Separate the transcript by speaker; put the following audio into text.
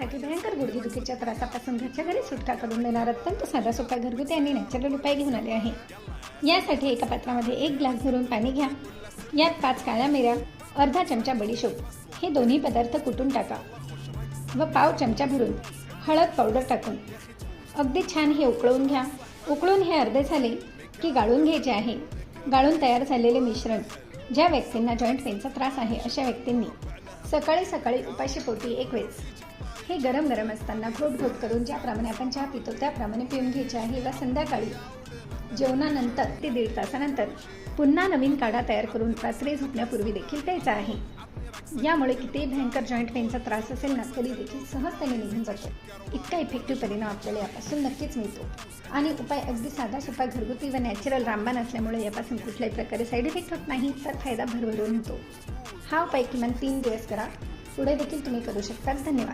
Speaker 1: दिवसासाठी भयंकर गुडघेदुखीच्या त्रासापासून घरच्या घरी सुटका करून देणार अत्यंत साधा सोपा घरगुती आणि नॅचरल उपाय घेऊन आले आहे. यासाठी एका पात्रामध्ये एक ग्लास भरून पाणी घ्या. यात पाच काळ्या मिऱ्या अर्धा चमचा बडीशोप हे दोन्ही पदार्थ कुटून टाका. व पाव चमचा भरून हळद पावडर टाकून. अगदी छान हे उकळून घ्या. उकळून हे अर्धे झाले की गाळून घ्यायचे आहे. गाळून तयार झालेले मिश्रण ज्या व्यक्तींना जॉईंट पेनचा त्रास आहे अशा व्यक्तींनी सकाळी सकाळी उपाशी पोटी एक वेळेस हे गरम गरम असताना घोट घोट करून ज्याप्रमाणे आपण चहा पितो त्याप्रमाणे पिऊन घ्यायचे आहे व संध्याकाळी. जेवणानंतर ते दीड तासानंतर पुन्हा नवीन काढा तयार करून रात्री झोपण्यापूर्वी देखील प्यायचा आहे. यामुळे कितीही भयंकर जॉईंट पेनचा त्रास असेल ना तरी देखील सहजतेने निघून जातो. इतका इफेक्टिव्ह परिणाम आपल्याला यापासून नक्कीच मिळतो. आणि उपाय अगदी साधा सोपा घरगुती व नॅचरल रामबाण असल्यामुळे यापासून कुठल्याही प्रकारे साईड इफेक्ट होत नाही तर फायदा भरभरून होतो. हा उपाय किमान तीन दिवस करा. पुढे देखील तुम्ही करू शकता. धन्यवाद.